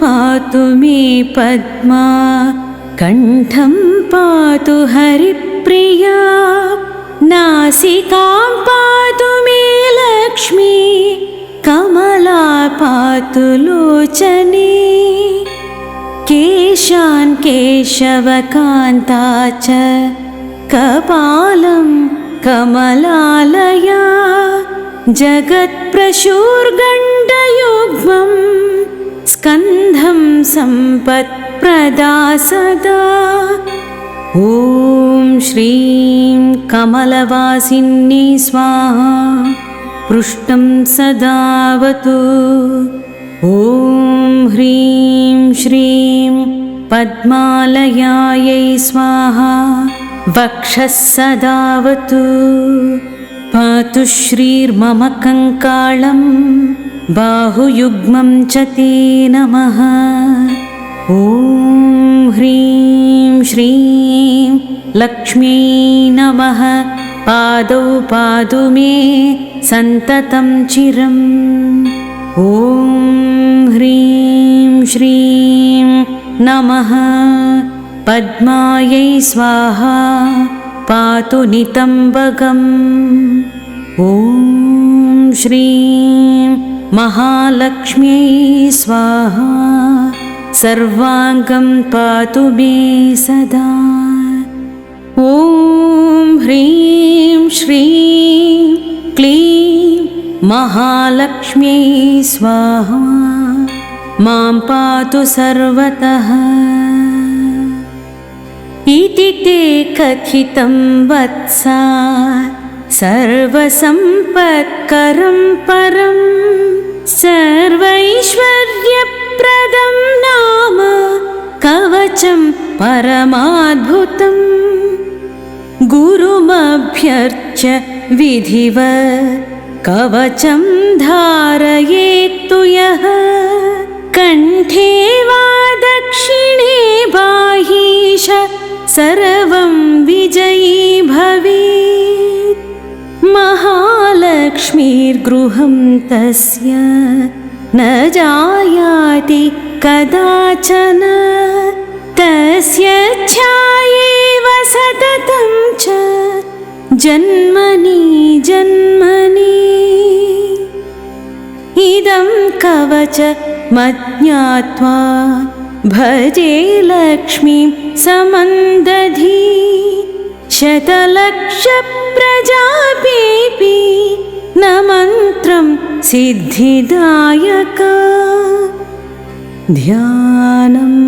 पातु मे पद्मा कण्ठं पातु हरिप्रिया नासिकां पातु मे लक्ष्मी कमला पातु लोचने केशान् केशवकान्ता च कपालं कमलालया जगत्प्रशूर्गण्डयुग्मं स्कन्धं सम्पत्प्रदा सदा ॐ श्रीं कमलवासिनी स्वाहा पृष्ठं सदावतु। ॐ ह्रीं श्रीं पद्मालयायै स्वाहा वक्षः सदावतु। पातु श्रीर्मम कङ्कालं बाहुयुग्मं च ते नमः। ॐ ह्रीं श्रीं लक्ष्मी नमः। पादौ पादु मे सन्ततं चिरम्। ॐ ह्रीं श्रीं नमः। पद्मायै स्वाहा पातु नितम्बकम्। ॐ श्रीं महालक्ष्म्यै स्वाहा सर्वाङ्गं पातु मे सदा। ॐ ह्रीं श्रीं क्लीं महालक्ष्म्यै स्वाहा मां पातु सर्वतः। इति ते कथितं वत्सा सर्वसम्पत्करं परं सर्वैश्वर्यप्रदं नाम कवचं परमाद्भुतम् गुरुमभ्यर्च्य विधिव कवचं धारयेत्तु यः। कण्ठे वा दक्षिणे बाहीश सर्वं विजयी भवेत् महालक्ष्मीर्गृहं तस्य न जायाति कदाचन। तस्य ध्यायेव सततं च जन्मनि जन्मनि। इदं कवच मज्ञात्वा भजे लक्ष्मीं समन्दधि शतलक्षप्रजापेऽपि न मन्त्रं सिद्धिदायक। ध्यानम्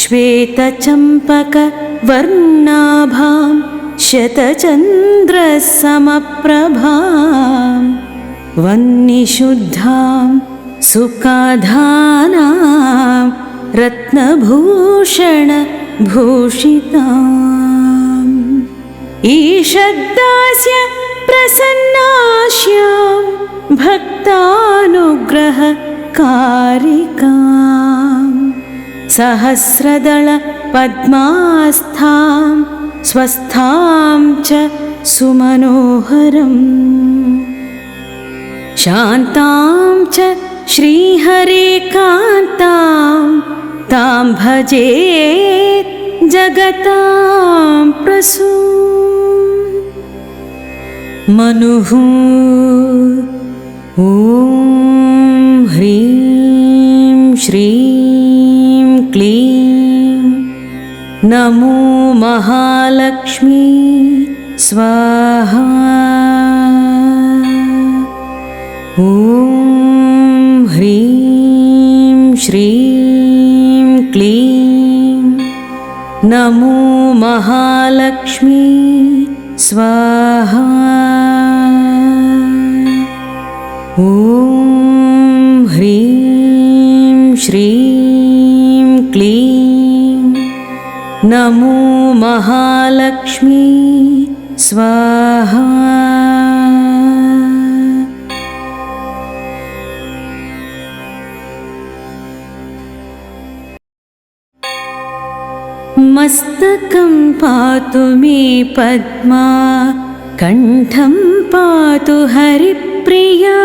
श्वेतचम्पकवर्णाभां शतचन्द्रसमप्रभां वह्निशुद्धां सुखाधानां रत्नभूषणभूषिताम् ईषद्दास्य प्रसन्नाश्यां भक्तानुग्रहकारिकाम् सहस्रदलपद्मास्थां स्वस्थां च सुमनोहरम् शान्तां च श्रीहरेकान्तां तां भजे जगतां प्रसू मनुः ॐ ह्रीं श्रीं क्लीं नमो महालक्ष्मी स्वाहा ॐ ह्रीं श्रीं क्लीं नमो महालक्ष्मी स्वाहा। ॐ ह्रीं श्रीं क्लीं। नमो महालक्ष्मी। स्वाहा मस्तकं पातु मे पद्मा कण्ठं पातु हरिप्रिया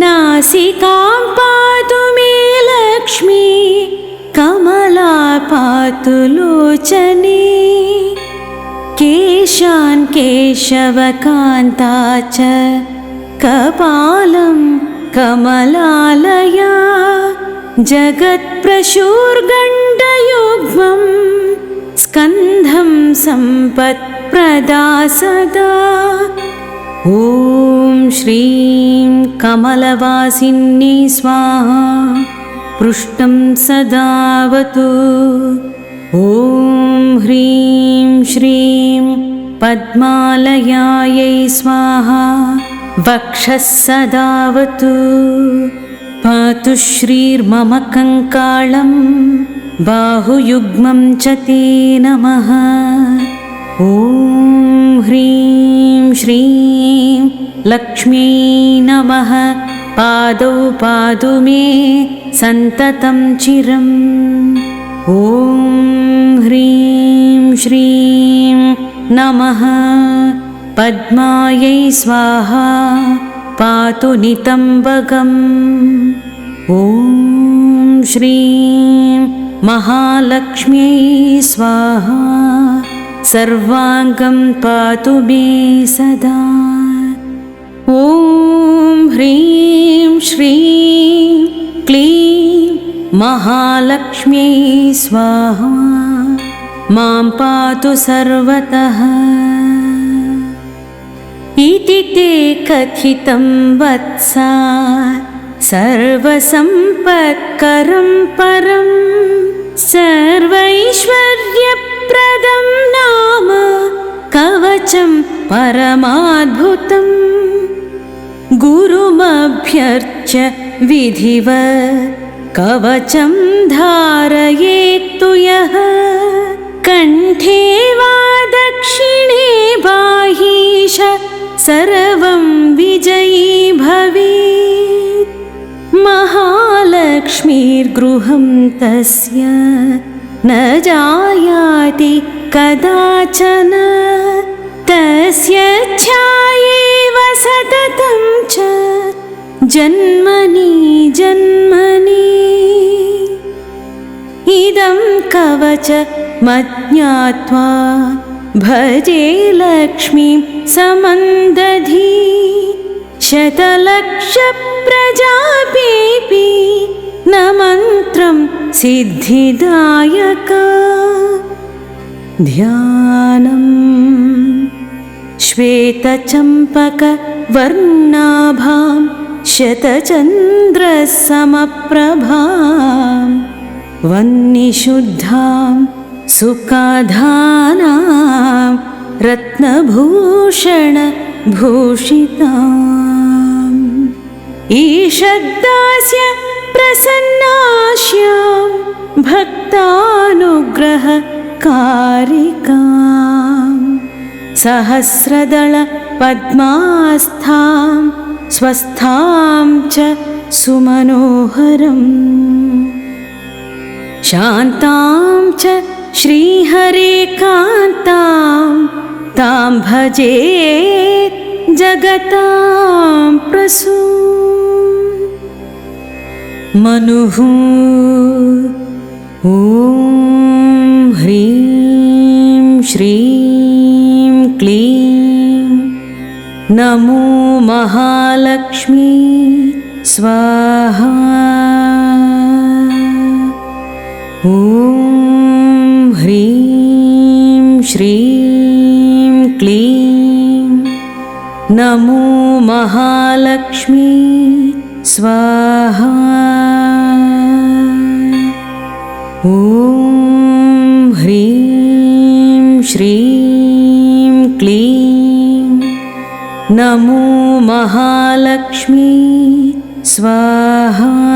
नासिकां पातु मे लक्ष्मी कमला पातु लोचने केशान् केशवकान्ता च कपालं कमलालया जगत्प्रशूर्गण्डयुग्मं स्कन्धं सम्पत्प्रदा सदा ॐ श्रीं कमलवासिनी स्वाहा पृष्ठं सदावतु। ॐ ह्रीं श्रीं पद्मालयायै स्वाहा वक्षः सदावतु। पातु श्रीर्मम कङ्कालं बाहुयुग्मं च ते नमः। ॐ ह्रीं श्रीं लक्ष्मी नमः। पादौ पादु मे सन्ततं चिरम्। ॐ ह्रीं श्रीं नमः। पद्मायै स्वाहा पातु नितम्बकम्। ॐ श्रीं महालक्ष्म्यै स्वाहा। सर्वाङ्गं पातु मे सदा। ॐ ह्रीं श्रीं क्लीं महालक्ष्म्यै स्वाहा। मां पातु सर्वतः। इति ते कथितं वत्सा। सर्वसम्पत्करं परं सर्वैश्वर्यप्रदं नाम कवचं परमाद्भुतम्। गुरुमभ्यर्च्य विधिव कवचं धारयेत्तु यः। कण्ठे वा दक्षिणे बाहीश सर्वं विजयी भवेत् महालक्ष्मीर्गृहं तस्य न जायाति कदाचन। तस्य च्छायेव सततं च जन्मनि जन्मनि। इदं कवच मज्ञात्वा भजे लक्ष्मीं समन्दधि। शतलक्षप्रजापेपि न मन्त्रं सिद्धिदायक। ध्यानम् श्वेतचम्पकवर्णाभां शतचन्द्रसमप्रभां वह्निशुद्धां सुखाधानां रत्नभूषणभूषिताम्। ईषद्दास्य प्रसन्नाश्यां भक्तानुग्रहकारिकाम् सहस्रदलपद्मास्थां स्वस्थां च सुमनोहरम् शान्तां च श्रीहरेकान्तां तां भजे जगतां प्रसू मनुः ॐ ह्रीं श्रीं क्लीं नमो महालक्ष्मी स्वाहा ॐ ह्रीं श्रीं क्लीं नमो महालक्ष्मी स्वाहा। ॐ ह्रीं श्रीं क्लीं। नमो महालक्ष्मी। स्वाहा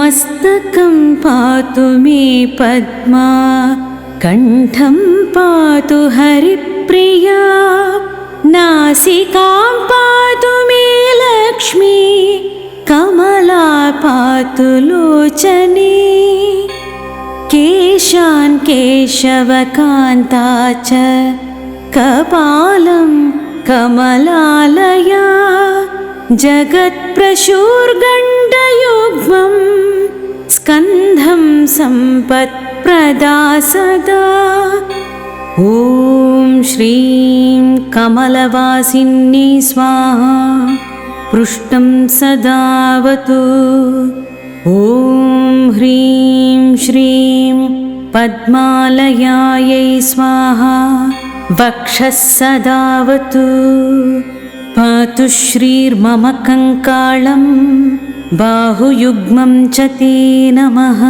मस्तकं पातु मे पद्मा कण्ठं पातु हरिप्रिया नासिकां पातु मे लक्ष्मी कमला पातु लोचने केशान् केशवकान्ता च कपालं कमलालया जगत्प्रशूर्गण्डयुग्मं स्कन्धं सम्पत्प्रदा सदा ॐ श्रीं कमलवासिन्यै स्वाहा पृष्ठं सदावतु। ॐ ह्रीं श्रीं पद्मालयायै स्वाहा वक्षः सदावतु। पातु श्रीर्मम कङ्कालं बाहुयुग्मं च ते नमः।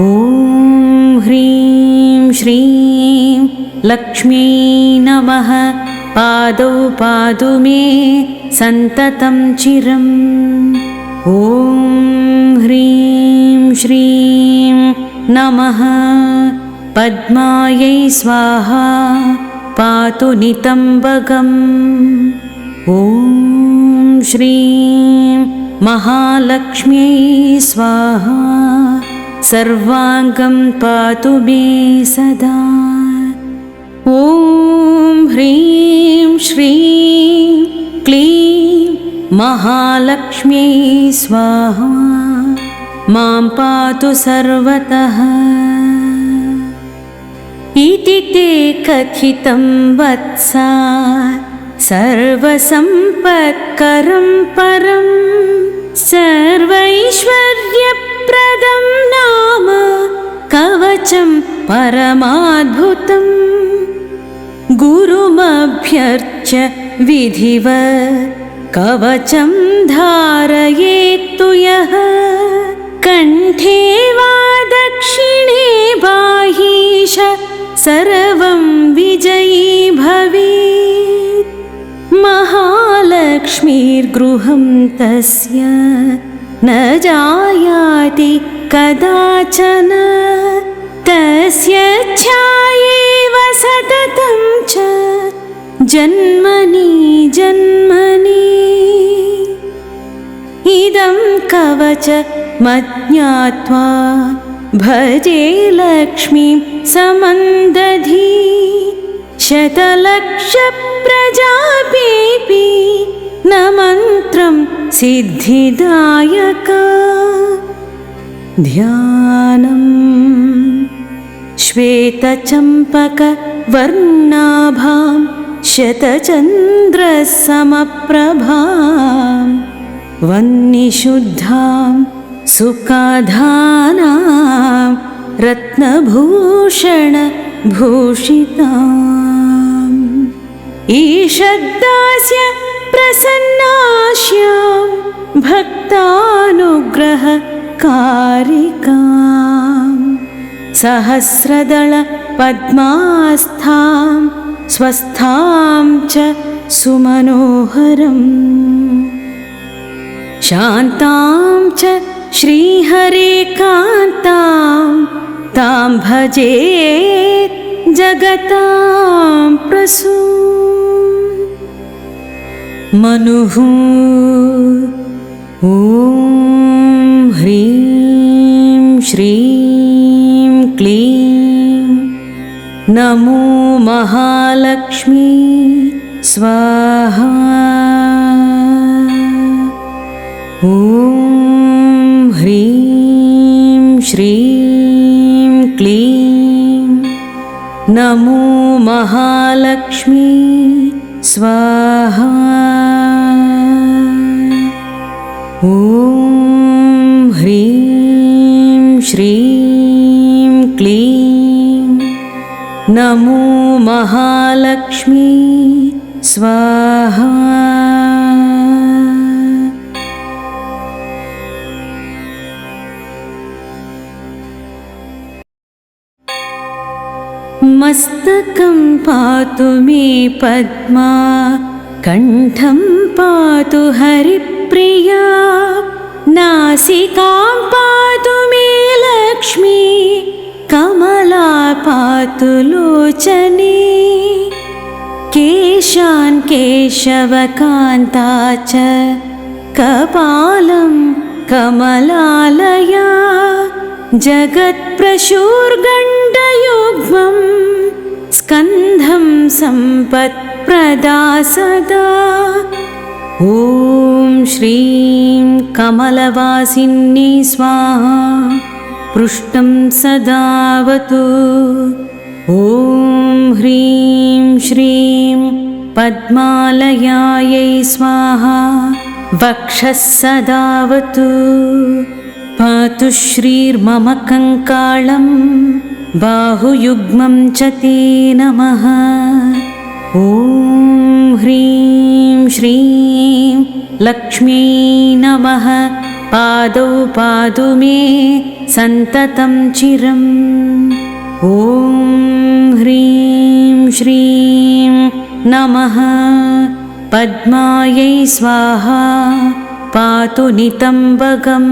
ॐ ह्रीं श्रीं लक्ष्मी नमः। पादौ पादु मे सन्ततं चिरम् ॐ ह्रीं श्रीं नमः। पद्मायै स्वाहा पातु नितम्बकम्। ॐ श्रीं महालक्ष्म्यै स्वाहा। सर्वाङ्गं पातु मे सदा। ॐ ह्रीं श्रीं क्लीं महालक्ष्म्यै स्वाहा। मां पातु सर्वतः। इति ते कथितं वत्सा। सर्वसम्पत्करं परं सर्वैश्वर्यप्रदं नाम कवचं परमाद्भुतम्। गुरुमभ्यर्च्य विधिव कवचं धारयेत्तु यः। कण्ठे वा दक्षिणे बाहीश सर्वं विजयी भवेत् महालक्ष्मीर्गृहं तस्य न जायाति कदाचन। तस्य च्छायेव सततं च जन्मनि जन्मनि। इदं कवच मज्ञात्वा भजे लक्ष्मीं समन्दधि। शतलक्षप्रजापेऽपि सिद्धिदायक। ध्यानम् श्वेतचम्पकवर्णाभां शतचन्द्रसमप्रभां वह्निशुद्धां सुखाधानां रत्नभूषणभूषिताम्। ईषद्दास्य प्रसन्नाश्यां भक्तानुग्रहकारिकाम् सहस्रदलपद्मास्थां स्वस्थां च सुमनोहरम् शान्तां च श्रीहरेकान्तां तां भजे जगतां प्रसू मनुः ॐ ह्रीं श्रीं क्लीं नमो महालक्ष्मी स्वाहा ॐ ह्रीं श्रीं क्लीं नमो महालक्ष्मी स्वाहा ॐ ह्रीं श्रीं क्लीं नमो महालक्ष्मी स्वाहा। मस्तकं पातु मे पद्मा कण्ठं पातु हरिप्रिया नासिकां पातु मे लक्ष्मी कमला पातु लोचने केशान् केशवकान्ता च कपालं कमलालया। जगत्प्रशूर्गण्डयुग्मं स्कन्धं सम्पत्प्रदा सदा ॐ श्रीं कमलवासिन्ये स्वाहा पृष्ठं सदावतु। ॐ ह्रीं श्रीं पद्मालयायै स्वाहा वक्षः सदावतु। पातु श्रीर्मम कङ्कालं बाहुयुग्मं च ते नमः ॐ ह्रीं श्रीं लक्ष्मी नमः। पादौ पादु मे सन्ततं चिरम्। ॐ ह्रीं श्रीं नमः। पद्मायै स्वाहा पातु नितम्बकम्।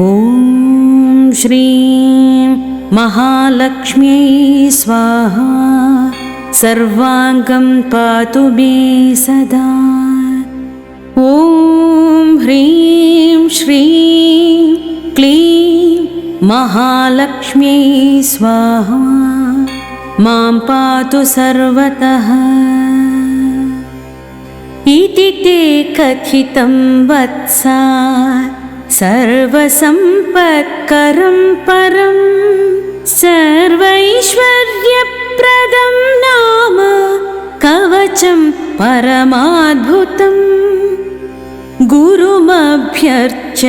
ॐ श्रीं महालक्ष्म्यै स्वाहा सर्वाङ्गं पातु मे सदा। ॐ ह्रीं श्रीं क्लीं महालक्ष्म्यै स्वाहा। मां पातु सर्वतः। इति ते कथितं वत्सा। सर्वसम्पत्करं परं सर्वैश्वर्यप्रदं नाम कवचं परमाद्भुतम् गुरुमभ्यर्च्य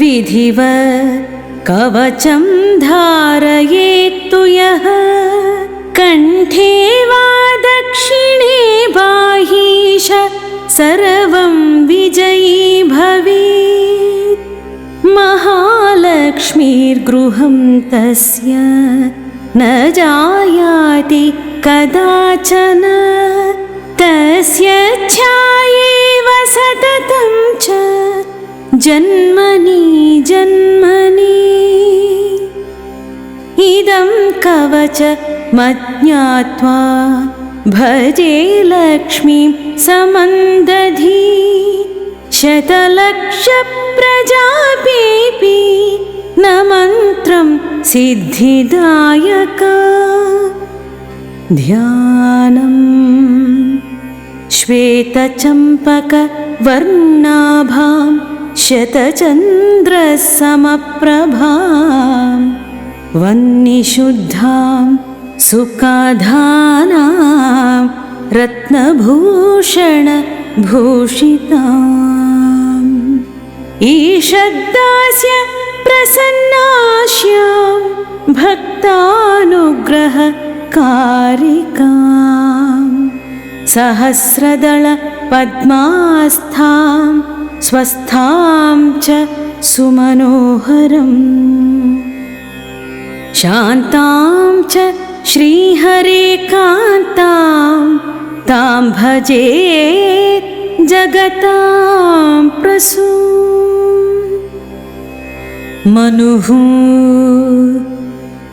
विधिव कवचं धारयेत्तु यः कण्ठे वा दक्षिणे बाहीश सर्वं विजयी भवेत्। महालक्ष्मीर्गृहं तस्य न जायाति कदाचन। तस्य च्छायेव सततं च। जन्मनि जन्मनि। इदं कवच मज्ञात्वा भजे लक्ष्मीं समन्दधि। शतलक्षप्रजापेऽपि न मन्त्रं सिद्धिदायक। ध्यानम् श्वेतचम्पकवर्णाभां शतचन्द्रसमप्रभां वह्निशुद्धां सुखाधानां रत्नभूषणभूषिताम्। ईषद्दास्य प्रसन्नाश्यां भक्तानुग्रहकारिकाम् सहस्रदलपद्मास्थां स्वस्थां च सुमनोहरम् शान्तां च श्रीहरेकान्तां तां भजे जगतां प्रसू मनुः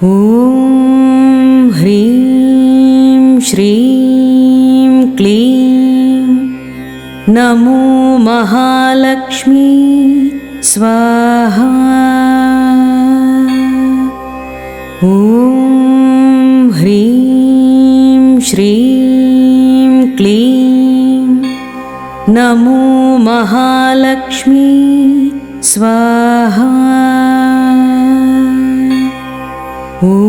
ॐ ह्रीं श्रीं क्लीं नमो महालक्ष्मी स्वाहा ॐ ह्रीं श्रीं क्लीं नमो महालक्ष्मी स्वाहा ॐ